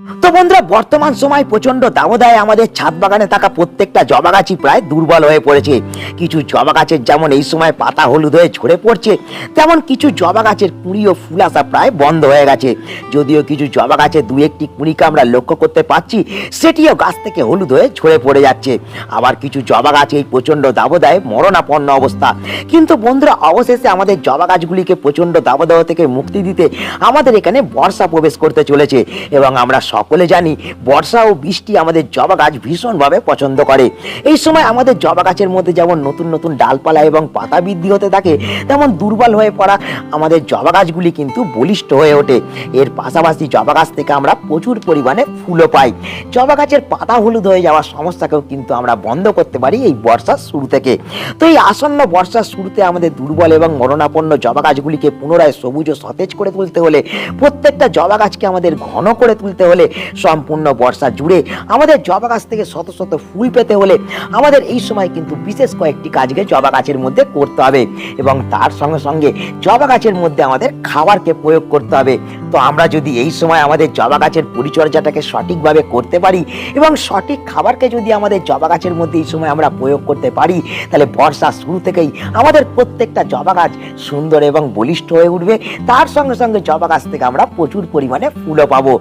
তো বন্ধুরা, বর্তমান সময় প্রচণ্ড দাবদায় আমাদের ছাদ বাগানে থাকা প্রত্যেকটা জবা গাছই প্রায় দুর্বল হয়ে পড়েছে। কিছু জবা গাছের যেমন এই সময় পাতা হলুদ হয়ে ঝরে পড়ছে, তেমন কিছু জবা গাছের কুঁড়ি ও ফুল আসা প্রায় বন্ধ হয়ে গেছে। যদিও কিছু জবা গাছে দু একটি কুঁড়িকে আমরা লক্ষ্য করতে পারছি, সেটিও গাছ থেকে হলুদ হয়ে ঝরে পড়ে যাচ্ছে। আবার কিছু জবা গাছ এই প্রচণ্ড দাবদায় মরণাপন্ন অবস্থা। কিন্তু বন্ধুরা, অবশেষে আমাদের জবা গাছগুলিকে প্রচণ্ড দাবদাহ থেকে মুক্তি দিতে আমাদের এখানে বর্ষা প্রবেশ করতে চলেছে এবং আমরা সকলে জানি বর্ষা ও বৃষ্টি আমাদের জবা গাছ ভীষণভাবে পছন্দ করে। এই সময় আমাদের জবা গাছের মধ্যে যেমন নতুন নতুন ডালপালা এবং পাতা বৃদ্ধি হতে থাকে, তেমন দুর্বল হয়ে পড়া আমাদের জবা গাছগুলি কিন্তু বলিষ্ঠ হয়ে ওঠে। এর পাশাপাশি জবা গাছ থেকে আমরা প্রচুর পরিমাণে ফুলও পাই। জবা গাছের পাতা হলুদ হয়ে যাওয়ার সমস্যাকেও কিন্তু আমরা বন্ধ করতে পারি এই বর্ষার শুরু থেকে। তো এই আসন্ন বর্ষার শুরুতে আমাদের দুর্বল এবং মরণাপন্ন জবা গাছগুলিকে পুনরায় সবুজ ও সতেজ করে তুলতে হলে প্রত্যেকটা জবা গাছকে আমাদের ঘন করে তুলতে হলে সম্পূর্ণ বর্ষা জুড়ে আমাদের জবা গাছ থেকে শত শত ফুল পেতে হলে আমাদের এই সময় কিন্তু বিশেষ কয়েকটি কাজকে জবা গাছের মধ্যে করতে হবে এবং তার সঙ্গে সঙ্গে জবা গাছের মধ্যে আমাদের খাবারকে প্রয়োগ করতে হবে। তো আমরা যদি এই সময় আমাদের জবা গাছের পরিচর্যাটাকে সঠিকভাবে করতে পারি এবং সঠিক খাবারকে যদি আমাদের জবা গাছের মধ্যে এই সময় আমরা প্রয়োগ করতে পারি, তাহলে বর্ষা শুরু থেকেই আমাদের প্রত্যেকটা জবা গাছ সুন্দর এবং বলিষ্ঠ হয়ে উঠবে। তার সঙ্গে সঙ্গে জবা গাছ থেকে আমরা প্রচুর পরিমাণে ফুলও পাবো।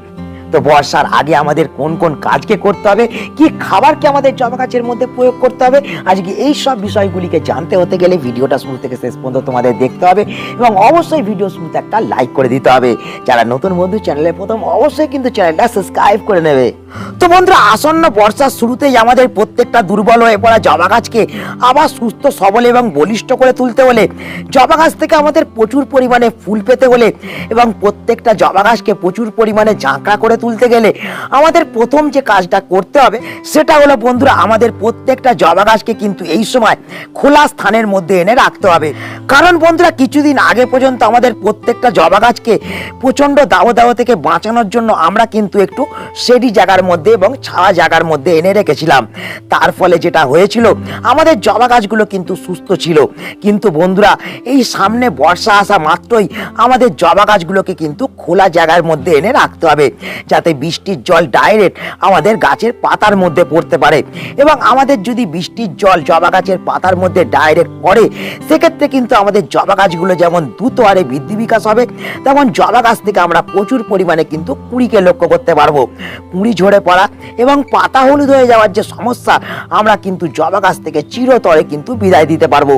তো বর্ষার আগে আমাদের কোন কোন কাজকে করতে হবে? কি খাবারকে আমাদের জবা গাছের মধ্যে প্রয়োগ করতে হবে? আজকে এই সব বিষয়গুলিকে জানতে হতে গেলে ভিডিওটা শুরু থেকে শেষ পর্যন্ত তোমাদের দেখতে হবে এবং অবশ্যই ভিডিও শুরুতে একটা লাইক করে দিতে হবে। যারা নতুন বন্ধু চ্যানেলে প্রথম, অবশ্যই কিন্তু চ্যানেলটা সাবস্ক্রাইব করে নেবে। তো বন্ধুরা, আসন্ন বর্ষার শুরুতেই আমাদের প্রত্যেকটা দুর্বল হয়ে পড়া জবা গাছকে আবার সুস্থ, সবল এবং বলিষ্ঠ করে তুলতে হলে, জবা গাছ থেকে আমাদের প্রচুর পরিমাণে ফুল পেতে হলে এবং প্রত্যেকটা জবা গাছকে প্রচুর পরিমাণে ঝাঁকড়া করে তুলতে গেলে আমাদের প্রথম যে কাজটা করতে হবে, সেটা হলো বন্ধুরা, আমাদের প্রত্যেকটা জবা গাছকে কিন্তু এই সময় খোলা স্থানের মধ্যে এনে রাখতে হবে। কারণ বন্ধুরা, কিছুদিন আগে পর্যন্ত আমাদের প্রত্যেকটা জবা গাছকে প্রচণ্ড দাও দাও থেকে বাঁচানোর জন্য আমরা কিন্তু একটু সেডি জায়গার মধ্যে এবং ছাওয়া জায়গার মধ্যে এনে রেখেছিলাম। তার ফলে যেটা হয়েছিল, আমাদের জবা গাছগুলো কিন্তু সুস্থ ছিল। কিন্তু বন্ধুরা, এই সামনে বর্ষা আসা মাত্রই আমাদের জবা গাছগুলোকে কিন্তু খোলা জায়গার মধ্যে এনে রাখতে হবে, যাতে বৃষ্টির জল ডাইরেক্ট আমাদের গাছের পাতার মধ্যে পড়তে পারে। এবং আমাদের যদি বৃষ্টির জল জবা গাছের পাতার মধ্যে ডাইরেক্ট পড়ে, সেক্ষেত্রে কিন্তু আমাদের জবা গাছগুলো যেমন দ্রুত হারে বৃদ্ধি বিকাশ হবে, তেমন জবা গাছ থেকে আমরা প্রচুর পরিমাণে কিন্তু কুড়িকে লক্ষ্য করতে পারব। কুড়ি পড়া এবং পাতা হলুদ হয়ে যাওয়ার যে সমস্যা, আমরা কিন্তু জবা গাছ থেকে চিরতরে কিন্তু বিদায় দিতে পারব।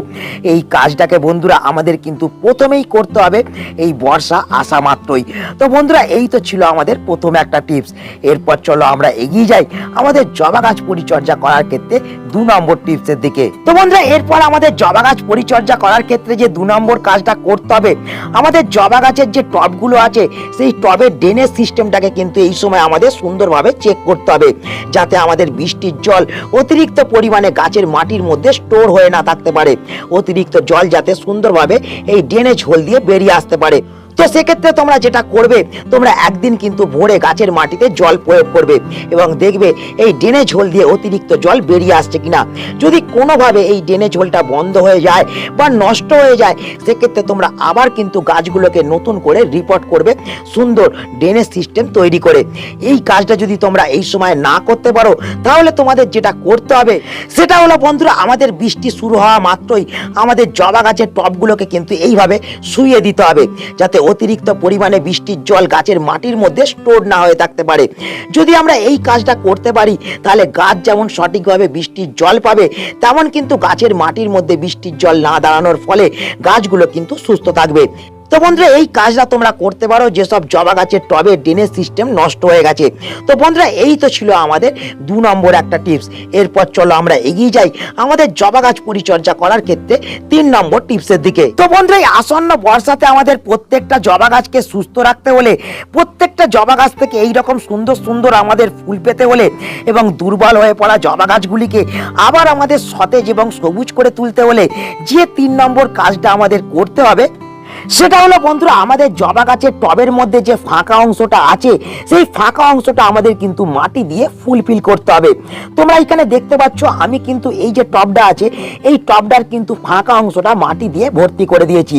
এই কাজটাকে বন্ধুরা আমাদের কিন্তু প্রথমেই করতে হবে, এই বর্ষা আসা মাত্রই। তো বন্ধুরা, এই তো ছিল আমাদের প্রথম একটা টিপস। এরপর চলো আমরা এগিয়ে যাই আমাদের জবা গাছ পরিচর্যা করার ক্ষেত্রে দু নম্বর টিপসের দিকে। তো বন্ধুরা, এরপর আমাদের জবা গাছ পরিচর্যা করার ক্ষেত্রে যে দু নম্বর কাজটা করতে হবে, আমাদের জবা গাছের যে টবগুলো আছে, সেই টবের ড্রেনেজ সিস্টেমটাকে কিন্তু এই সময় আমাদের সুন্দরভাবে চেক করতে হবে, যাতে আমাদের বৃষ্টির জল অতিরিক্ত পরিমাণে গাছের মাটির মধ্যে স্টোর হয়ে না থাকতে পারে। অতিরিক্ত জল যাতে সুন্দরভাবে এই ড্রেনেজ হোল দিয়ে বেরিয়ে আসতে পারে। তো সেক্ষেত্রে তোমরা যেটা করবে, তোমরা একদিন কিন্তু ভোরে গাছের মাটিতে জল প্রয়োগ করবে এবং দেখবে এই ডেনে ঝোল দিয়ে অতিরিক্ত জল বেরিয়ে আসছে কিনা। যদি কোনোভাবে এই ডেনে ঝোলটা বন্ধ হয়ে যায় বা নষ্ট হয়ে যায়, সেক্ষেত্রে তোমরা আবার কিন্তু গাছগুলোকে নতুন করে রিপোর্ট করবে, সুন্দর ড্রেনেজ সিস্টেম তৈরি করে। এই কাজটা যদি তোমরা এই সময় না করতে পারো, তাহলে তোমাদের যেটা করতে হবে, সেটা হলো বন্ধুরা, আমাদের বৃষ্টি শুরু হওয়া মাত্রই আমাদের জবা গাছের টবগুলোকে কিন্তু এইভাবে শুইয়ে দিতে হবে, যাতে অতিরিক্ত পরিমাণে বৃষ্টির জল গাছের মাটির মধ্যে স্টোর না হয়ে থাকতে পারে। যদি আমরা এই কাজটা করতে পারি, তাহলে গাছ যেমন সঠিকভাবে বৃষ্টির জল পাবে, তেমন কিন্তু গাছের মাটির মধ্যে বৃষ্টির জল না দাঁড়ানোর ফলে গাছগুলো কিন্তু সুস্থ থাকবে। তো বন্ধুরা, এই কাজটা তোমরা করতে পারো, যেসব জবা গাছের টবে ড্রেনেজ সিস্টেম নষ্ট হয়ে গেছে। তো বন্ধুরা, এই তো ছিল আমাদের দু নম্বর একটা টিপস এরপর চলো আমরা এগিয়ে যাই আমাদের জবা গাছ পরিচর্যা করার ক্ষেত্রে তিন নম্বর টিপসের দিকে। তো বন্ধুরা, এই আসন্ন বর্ষাতে আমাদের প্রত্যেকটা জবা গাছকে সুস্থ রাখতে হলে, প্রত্যেকটা জবা গাছ থেকে এই রকম সুন্দর সুন্দর আমাদের ফুল পেতে হলে এবং দুর্বল হয়ে পড়া জবা গাছগুলিকে আবার আমাদের সতেজ এবং সবুজ করে তুলতে হলে যে তিন নম্বর কাজটা আমাদের করতে হবে সেটা হলো বন্ধুরা, আমাদের জবা গাছের টবের মধ্যে যে ফাঁকা অংশটা আছে, সেই ফাঁকা অংশটা আমাদের কিন্তু মাটি দিয়ে ফুলফিল করতে হবে। তোমরা এখানে দেখতে পাচ্ছ, আমি কিন্তু এই যে টবটা আছে, এই টবটার কিন্তু ফাঁকা অংশটা মাটি দিয়ে ভর্তি করে দিয়েছি।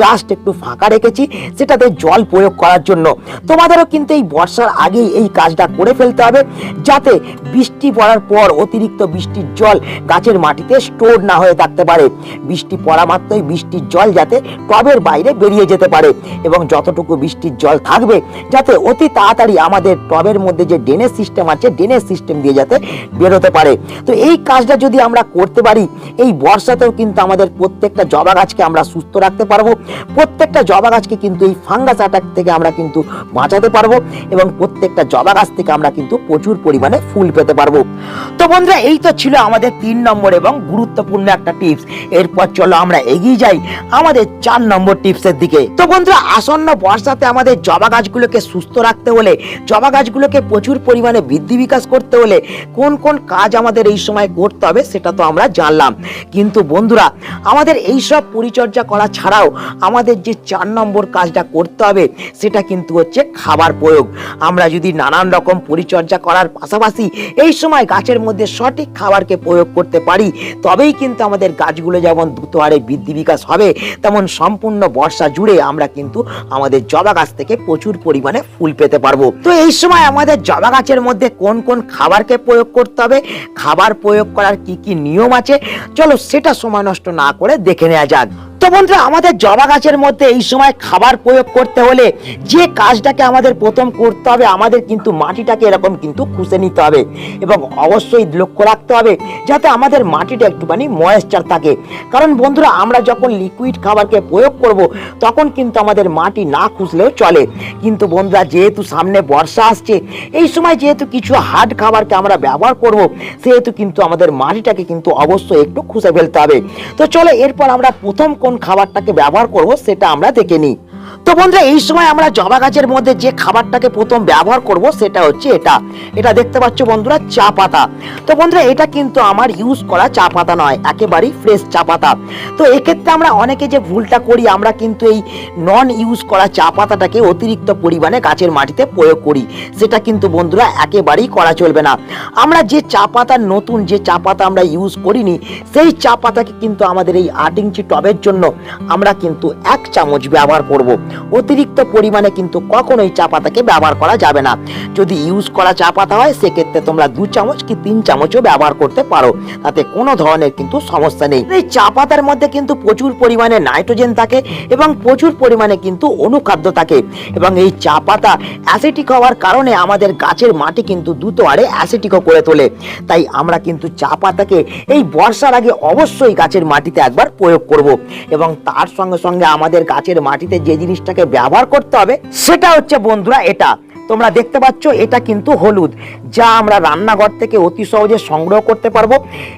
জাস্ট একটু ফাঁকা রেখেছি, সেটাতে জল প্রয়োগ করার জন্য। তোমাদেরও কিন্তু এই বর্ষার আগেই এই কাজটা করে ফেলতে হবে, যাতে বৃষ্টি পড়ার পর অতিরিক্ত বৃষ্টির জল গাছের মাটিতে স্টোর না হয়ে থাকতে পারে। বৃষ্টি পড়া মাত্রই বৃষ্টির জল যাতে টবের বাইরে বেরিয়ে যেতে পারে এবং যতটুকু বৃষ্টির জল থাকবে যাতে অতি তাড়াতাড়ি আমাদের টবের মধ্যে যে ড্রেনেজ সিস্টেম আছে, ড্রেনেজ সিস্টেম দিয়ে যাতে বেরোতে পারে। তো এই কাজটা যদি আমরা করতে পারি, এই বর্ষাতেও কিন্তু আমাদের প্রত্যেকটা জবা গাছকে আমরা সুস্থ রাখতে পারব। প্রত্যেকটা জবা গাছকে কিন্তু এই ফাঙ্গাস অ্যাটাক থেকে আমরা কিন্তু বাঁচাতে পারব এবং প্রত্যেকটা জবা গাছ থেকে আমরা কিন্তু প্রচুর পরিমাণে ফুল পেতে পারব। তো বন্ধুরা, এই তো ছিল আমাদের তিন নম্বর এবং গুরুত্বপূর্ণ একটা টিপস। এরপর চলো আমরা এগিয়ে যাই। আমাদের চার নম্বর টিপসের দিকে। তো বন্ধুরা, আসন্ন বর্ষাতে আমাদের জবা গাছগুলোকে সুস্থ রাখতে হলে, জবা গাছগুলোকে প্রচুর পরিমাণে বৃদ্ধি বিকাশ করতে হলে কোন কোন কাজ আমাদের এই সময় করতে হবে সেটা তো আমরা জানলাম। কিন্তু বন্ধুরা, আমাদের এই সব পরিচর্যা করা ছাড়াও আমাদের যে চার নম্বর কাজটা করতে হবে, সেটা কিন্তু হচ্ছে খাবার প্রয়োগ। আমরা যদি নানান রকম পরিচর্যা করার পাশাপাশি এই সময় গাছের মধ্যে সঠিক খাবারকে প্রয়োগ করতে পারি, তবেই কিন্তু আমাদের গাছগুলো যেমন দ্রুত হারে বৃদ্ধি বিকাশ হবে, তেমন সম্পূর্ণ বর্ষা জুড়ে আমরা কিন্তু আমাদের জবা গাছ থেকে প্রচুর পরিমাণে ফুল পেতে পারব। তো এই সময় আমাদের জবা গাছের মধ্যে কোন কোন খাবারকে প্রয়োগ করতে হবে, খাবার প্রয়োগ করার কি কি নিয়ম আছে, চলো সেটা সময় নষ্ট না করে দেখে নেওয়া যাক। তো বন্ধুরা, আমাদের জবা গাছের মধ্যে এই সময় খাবার প্রয়োগ করতে হলে যে কাজটাকে আমাদের প্রথম করতে হবে, আমাদের কিন্তু মাটিটাকে এরকম কিন্তু খুঁজে নিতে হবে এবং অবশ্যই লক্ষ্য রাখতে হবে যাতে আমাদের মাটিটা একটুখানি ময়েশ্চার থাকে। কারণ বন্ধুরা, আমরা যখন লিকুইড খাবারকে প্রয়োগ করব, তখন কিন্তু আমাদের মাটি না খুঁজলেও চলে। কিন্তু বন্ধুরা, যেহেতু সামনে বর্ষা আসছে, এই সময় যেহেতু কিছু হার্ড খাবারকে আমরা ব্যবহার করব, সেহেতু কিন্তু আমাদের মাটিটাকে কিন্তু অবশ্যই একটু খুঁজে ফেলতে হবে। তো চলো, এরপর আমরা প্রথম খাবারটাকে ব্যবহার করব সেটা আমরা দেখে নিই। তো বন্ধুরা, এই সময় আমরা জবা গাছের মধ্যে যে খাবারটাকে প্রথম ব্যবহার করব, সেটা হচ্ছে এটা। এটা দেখতে পাচ্ছ বন্ধুরা, চা পাতা। তো বন্ধুরা, এটা কিন্তু আমার ইউজ করা চা পাতা নয়, একেবারেই ফ্রেশ চা পাতা। তো এক্ষেত্রে আমরা অনেকে যে ভুলটা করি, আমরা কিন্তু এই নন ইউজ করা চা পাতাটাকে অতিরিক্ত পরিমাণে গাছের মাটিতে প্রয়োগ করি। সেটা কিন্তু বন্ধুরা, একেবারেই করা চলবে না। আমরা যে চা পাতার নতুন যে চা পাতা আমরা ইউজ করিনি, সেই চা পাতাকে কিন্তু আমাদের এই আট ইঞ্চি টবের জন্য আমরা কিন্তু এক চামচ ব্যবহার করব। অতিরিক্ত পরিমাণে কিন্তু কখনোই চা পাতাকে ব্যবহার করা যাবে না। যদি ইউজ করা চা পাতা হয়, সেক্ষেত্রে তোমরা দু চামচ কি তিন চামচও ব্যবহার করতে পারো। তাতে কোনো ধরনের কিন্তু সমস্যা নেই। এই চা পাতার মধ্যে কিন্তু প্রচুর পরিমাণে নাইট্রোজেন থাকে এবং প্রচুর পরিমাণে কিন্তু অনুখাদ্য থাকে। এবং এই চা পাতা অ্যাসিটিক হওয়ার কারণে আমাদের গাছের মাটি কিন্তু দ্রুত হারে অ্যাসিটিকও করে তোলে। তাই আমরা কিন্তু চা পাতাকে এই বর্ষার আগে অবশ্যই গাছের মাটিতে একবার প্রয়োগ করব। এবং তার সঙ্গে সঙ্গে আমাদের গাছের মাটিতে যে জিনিসটাকে ব্যবহার করতে হবে সেটা হচ্ছে বন্ধুরা এটা। তোমরা দেখতে পাচ্ছ, এটা কিন্তু হলুদ, যা আমরা রান্নাঘর থেকে অতি সহজে সংগ্রহ করতে পারব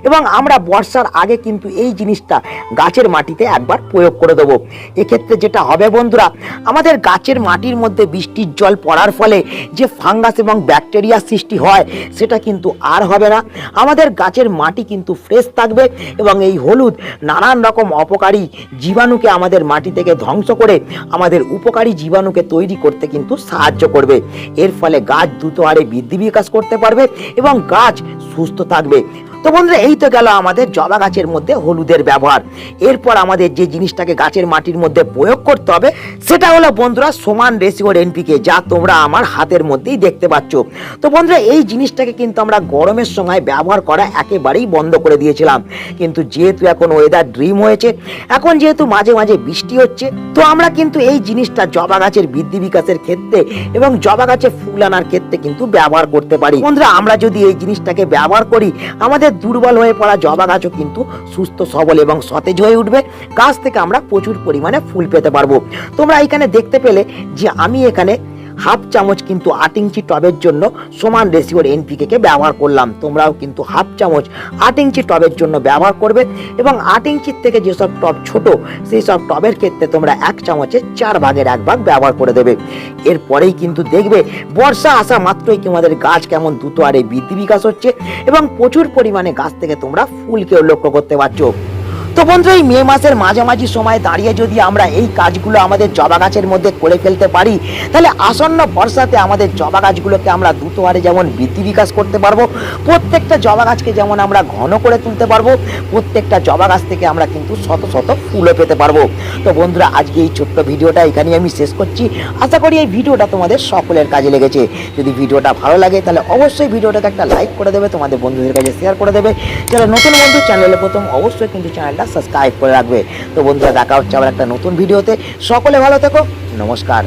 এবং আমরা বর্ষার আগে কিন্তু এই জিনিসটা গাছের মাটিতে একবার প্রয়োগ করে দেবো। এক্ষেত্রে যেটা হবে বন্ধুরা, আমাদের গাছের মাটির মধ্যে বৃষ্টির জল পড়ার ফলে যে ফাঙ্গাস এবং ব্যাকটেরিয়া সৃষ্টি হয়, সেটা কিন্তু আর হবে না। আমাদের গাছের মাটি কিন্তু ফ্রেশ থাকবে এবং এই হলুদ নানান রকম অপকারী জীবাণুকে আমাদের মাটি থেকে ধ্বংস করে আমাদের উপকারী জীবাণুকে তৈরি করতে কিন্তু সাহায্য করবে। এর ফলে গাছ দ্রুত হারে বৃদ্ধি বিকাশ করতে পারবে এবং গাছ সুস্থ থাকবে। তো বন্ধুরা, এই তো গেল আমাদের জবা গাছের মধ্যে হলুদের ব্যবহার। এরপর আমাদের যে জিনিসটাকে গাছের মাটির মধ্যে প্রয়োগ করতে হবে, সেটা হলো বন্ধুরা, সমান রেশিওর এনপিকে যা তোমরা আমার হাতের মধ্যেই দেখতে পাচ্ছ। তো বন্ধুরা, এই জিনিসটাকে কিন্তু আমরা গরমের সময় ব্যবহার করা একেবারেই বন্ধ করে দিয়েছিলাম। কিন্তু যেহেতু এখন ওয়েদার ড্রিম হয়েছে, এখন যেহেতু মাঝে মাঝে বৃষ্টি হচ্ছে, তো আমরা কিন্তু এই জিনিসটা জবা গাছের বৃদ্ধি বিকাশের ক্ষেত্রে এবং জবা গাছে ফুল আনার ক্ষেত্রে কিন্তু ব্যবহার করতে পারি। বন্ধুরা, আমরা যদি এই জিনিসটাকে ব্যবহার করি, আমাদের দুর্বল হয়ে পড়া জবা গাছও কিন্তু সুস্থ, সবল এবং সতেজ হয়ে উঠবে। গাছ থেকে আমরা প্রচুর পরিমাণে ফুল পেতে পারব। তোমরা এখানে দেখতে পেলে যে আমি এখানে হাফ চামচ কিন্তু আট ইঞ্চি টবের জন্য সমান রেশিওর এনপিকে কে ব্যবহার করলাম। তোমরাও কিন্তু হাফ চামচ আট ইঞ্চি টবের জন্য ব্যবহার করবে এবং আট ইঞ্চির থেকে যেসব টব ছোট সেই সব টবের ক্ষেত্রে তোমরা এক চামচে চার ভাগের এক ভাগ ব্যবহার করে দেবে। এরপরেই কিন্তু দেখবে বর্ষা আসা মাত্রই কি আমাদের গাছ কেমন দ্রুত আরে বৃদ্ধি বিকাশ হচ্ছে এবং প্রচুর পরিমাণে গাছ থেকে তোমরা ফুলকেও লক্ষ্য করতে পারছ। তো বন্ধু, এই মে মাসের মাঝামাঝি সময় দাঁড়িয়ে যদি আমরা এই কাজগুলো আমাদের জবা গাছের মধ্যে করে ফেলতে পারি, তাহলে আসন্ন বর্ষাতে আমাদের জবা গাছগুলোকে আমরা দ্রুত হারে যেমন বৃদ্ধি বিকাশ করতে পারব, প্রত্যেকটা জবা গাছকে যেমন আমরা ঘন করে তুলতে পারব, প্রত্যেকটা জবা গাছ থেকে আমরা কিন্তু শত শত ফুলও পেতে পারব। তো বন্ধুরা, আজকে এই ছোট্ট ভিডিওটা এখানেই আমি শেষ করছি। আশা করি এই ভিডিওটা তোমাদের সকলের কাজে লেগেছে। যদি ভিডিওটা ভালো লাগে, তাহলে অবশ্যই ভিডিওটাকে একটা লাইক করে দেবে, তোমাদের বন্ধুদের কাছে শেয়ার করে দেবে। যারা নতুন বন্ধু, চ্যানেলে প্রথম, অবশ্যই কিন্তু চ্যানেলটা সাবস্ক্রাইব করে রাখবে। তো বন্ধুরা দেখা হচ্ছে আবার একটা নতুন ভিডিওতে। সকলে ভালো থেকো। নমস্কার।